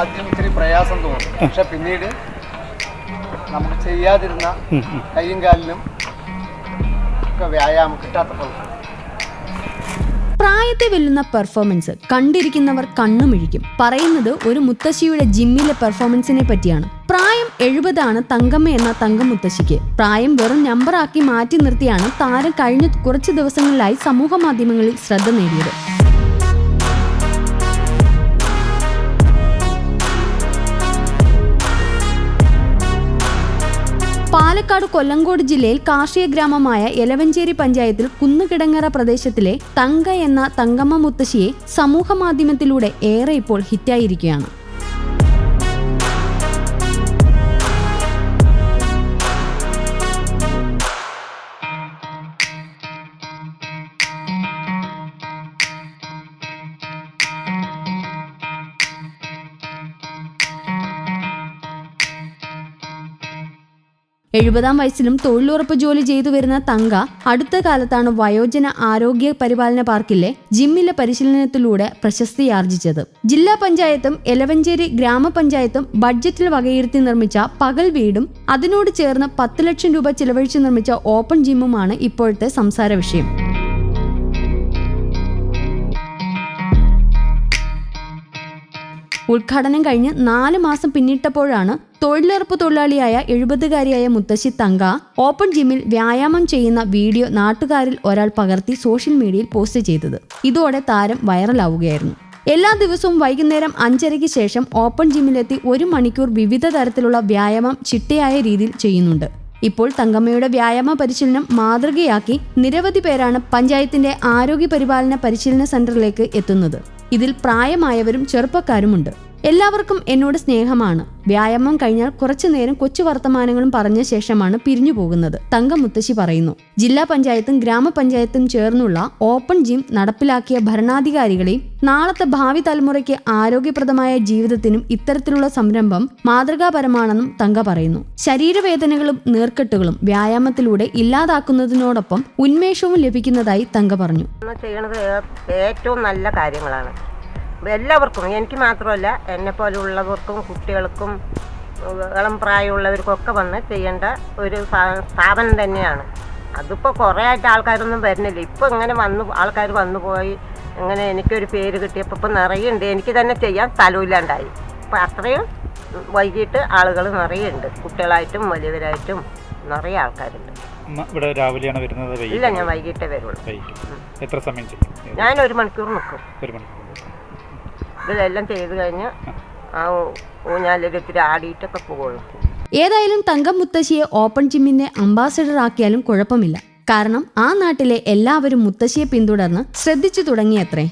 ആദ്യം ഇത്തിരി പ്രയാസം തോന്നും. പക്ഷെ പിന്നീട് നമുക്ക് ചെയ്യാതിരുന്ന കൈയും കാലിനും ഒക്കെ വ്യായാമം കിട്ടാത്തപ്പോൾ. പ്രായത്തെ വെല്ലുന്ന പെർഫോമൻസ് കണ്ടിരിക്കുന്നവർ കണ്ണുമിഴിക്കും. പറയുന്നത് ഒരു മുത്തശ്ശിയുടെ ജിമ്മിലെ പെർഫോമൻസിനെ പറ്റിയാണ്. പ്രായം എഴുപതാണ് തങ്കമ്മ എന്ന തങ്കം മുത്തശ്ശിക്ക്. പ്രായം വെറും നമ്പറാക്കി മാറ്റി നിർത്തിയാണ് താരം കഴിഞ്ഞ കുറച്ച് ദിവസങ്ങളിലായി സമൂഹ മാധ്യമങ്ങളിൽ ശ്രദ്ധ നേടിയത്. പാലക്കാട് കൊല്ലങ്കോട് ജില്ലയിൽ കാർഷിക ഗ്രാമമായ എലവഞ്ചേരി പഞ്ചായത്തിൽ കുന്നുകിടങ്ങറ പ്രദേശത്തിലെ തങ്ക എന്ന തങ്കമ്മ മുത്തശ്ശിയെ സമൂഹമാധ്യമത്തിലൂടെ ഏറെ ഇപ്പോൾ ഹിറ്റായിരിക്കുകയാണ്. എഴുപതാം വയസ്സിലും തൊഴിലുറപ്പ് ജോലി ചെയ്തു വരുന്ന തങ്ക അടുത്ത കാലത്താണ് വയോജന ആരോഗ്യ പരിപാലന പാർക്കിലെ ജിമ്മിലെ പരിശീലനത്തിലൂടെ പ്രശസ്തിയാർജിച്ചത്. ജില്ലാ പഞ്ചായത്തും എലവഞ്ചേരി ഗ്രാമപഞ്ചായത്തും ബഡ്ജറ്റിൽ വകയിരുത്തി നിർമ്മിച്ച പകൽ വീടും അതിനോട് ചേർന്ന് പത്ത് ലക്ഷം രൂപ ചിലവഴിച്ച് നിർമ്മിച്ച ഓപ്പൺ ജിമ്മുമാണ് ഇപ്പോഴത്തെ സംസാര വിഷയം. ഉദ്ഘാടനം കഴിഞ്ഞ് നാല് മാസം പിന്നിട്ടപ്പോഴാണ് തൊഴിലുറപ്പ് തൊഴിലാളിയായ എഴുപതുകാരിയായ മുത്തശ്ശി തങ്ക ഓപ്പൺ ജിമ്മിൽ വ്യായാമം ചെയ്യുന്ന വീഡിയോ നാട്ടുകാരിൽ ഒരാൾ പകർത്തി സോഷ്യൽ മീഡിയയിൽ പോസ്റ്റ് ചെയ്തത്. ഇതോടെ താരം വൈറലാവുകയായിരുന്നു. എല്ലാ ദിവസവും വൈകുന്നേരം അഞ്ചരയ്ക്ക് ശേഷം ഓപ്പൺ ജിമ്മിലെത്തി ഒരു മണിക്കൂർ വിവിധ തരത്തിലുള്ള വ്യായാമം ചിട്ടയായ രീതിയിൽ ചെയ്യുന്നുണ്ട്. ഇപ്പോൾ തങ്കമ്മയുടെ വ്യായാമ പരിശീലനം മാതൃകയാക്കി നിരവധി പേരാണ് പഞ്ചായത്തിന്റെ ആരോഗ്യ പരിപാലന പരിശീലന സെന്ററിലേക്ക് എത്തുന്നത്. ഇതിൽ പ്രായമായവരും ചെറുപ്പക്കാരുമുണ്ട്. എല്ലാവർക്കും എന്നോട് സ്നേഹമാണ്. വ്യായാമം കഴിഞ്ഞാൽ കുറച്ചു നേരം കൊച്ചു വർത്തമാനങ്ങളും പറഞ്ഞ ശേഷമാണ് പിരിഞ്ഞു പോകുന്നത് തങ്ക മുത്തശ്ശി പറയുന്നു. ജില്ലാ പഞ്ചായത്തും ഗ്രാമപഞ്ചായത്തും ചേർന്നുള്ള ഓപ്പൺ ജിം നടപ്പിലാക്കിയ ഭരണാധികാരികളെയും നാളത്തെ ഭാവി തലമുറയ്ക്ക് ആരോഗ്യപ്രദമായ ജീവിതത്തിനും ഇത്തരത്തിലുള്ള സംരംഭം മാതൃകാപരമാണെന്നും തങ്ക പറയുന്നു. ശരീരവേദനകളും നീർക്കെട്ടുകളും വ്യായാമത്തിലൂടെ ഇല്ലാതാക്കുന്നതിനോടൊപ്പം ഉന്മേഷവും ലഭിക്കുന്നതായി തങ്ക പറഞ്ഞു. ഏറ്റവും നല്ല കാര്യങ്ങളാണ്. എല്ലാവർക്കും എനിക്ക് മാത്രമല്ല എന്നെ പോലെയുള്ളവർക്കും കുട്ടികൾക്കും ഇളം പ്രായമുള്ളവർക്കൊക്കെ വന്ന് ചെയ്യേണ്ട ഒരു സ്ഥാപനം തന്നെയാണ്. അതിപ്പോൾ കുറേ ആയിട്ട് ആൾക്കാരൊന്നും വരുന്നില്ല. ഇപ്പോൾ ഇങ്ങനെ വന്നു ആൾക്കാർ വന്നു പോയി. ഇങ്ങനെ എനിക്കൊരു പേര് കിട്ടിയപ്പോൾ ഇപ്പോൾ നിറയുണ്ട്. എനിക്ക് തന്നെ ചെയ്യാൻ സ്ഥലമില്ലാണ്ടായി. അപ്പോൾ അത്രയും വൈകിട്ട് ആളുകൾ നിറയുണ്ട്. കുട്ടികളായിട്ടും വലിയവരായിട്ടും നിറയെ ആൾക്കാരുണ്ട്. ഇവിടെ രാവിലെയാണ് വരുന്നത് ഇല്ല ഞാൻ വൈകിട്ടേ വരുള്ളൂ. എത്ര സമയം ചെയ്യും? ഞാൻ ഒരു മണിക്കൂർ നിൽക്കും ഒരു മണിക്കൂർ. ഇതെല്ലാം ചെയ്ത് കഴിഞ്ഞ് ആ ഊഞ്ഞാലിൽ ഇത്തിരി ആടിയിട്ടൊക്കെ പോകുള്ളൂ ഏതായാലും തങ്കം മുത്തശ്ശിയെ ഓപ്പൺ ജിമ്മിന്റെ അംബാസഡർ ആക്കിയാലും കുഴപ്പമില്ല. കാരണം ആ നാട്ടിലെ എല്ലാവരും മുത്തശ്ശിയെ പിന്തുടർന്ന് ശ്രദ്ധിച്ചു തുടങ്ങിയത്രേ.